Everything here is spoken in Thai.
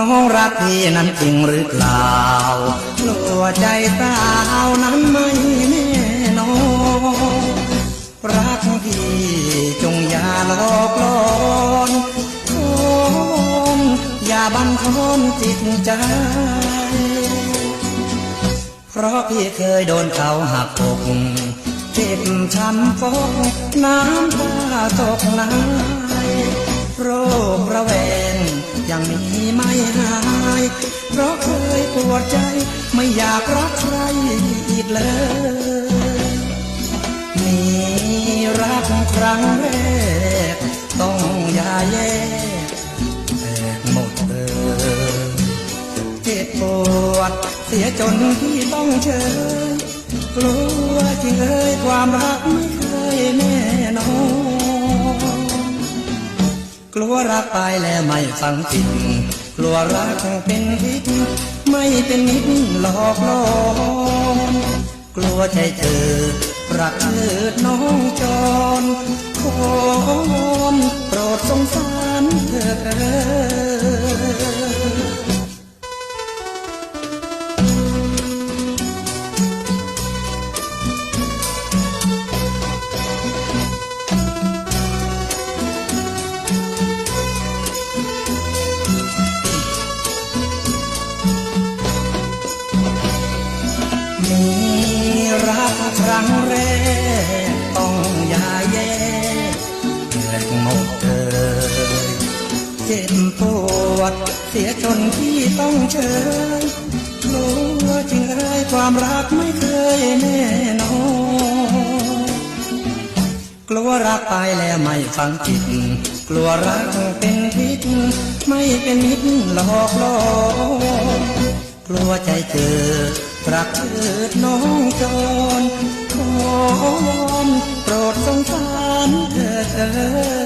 น้องรักพี่นั้นจริงหรือเปล่ากลัวใจสาวนั้นไม่แน่นอนรักพี่จงอย่าหลอกลอนคนอย่าบันทอนจิตใจ เพราะพี่เคยโดนเขาหักอกเจ็บช้ำฟกน้ำตาตกในโไม่หาย เพราะเคยปวดใจไม่อยากรักใครอีกเลยมีรักครั้งแรกต้องอย่าแยกแตกหมดเลยเจ็บปวดเสียจนที่ต้องเชยกลัวจริงเอ่ยความรักไม่เคยแน่นอนกลัวรักไปแล้วไม่ฟังจิต กลัวรักเป็นพิษไม่เป็นมิตรหลอกลวงกลัวใจเธอรักเลิดน้องจรขอ รักครั้งแรกต้องอย่าแย่เกิดหมดเลยเจ็บปวดเสียจนที่ต้องเชยกลัวจริงเอ่ยความรักไม่เคยแน่นอนกลัวรักไปแล้วไม่ฟังจิตกลัวรักเป็นพิษไม่เป็นมิตรหลอกลวงกลัวใจเจอรักเถิดน้อง ចរធំប្រត់សង្សារ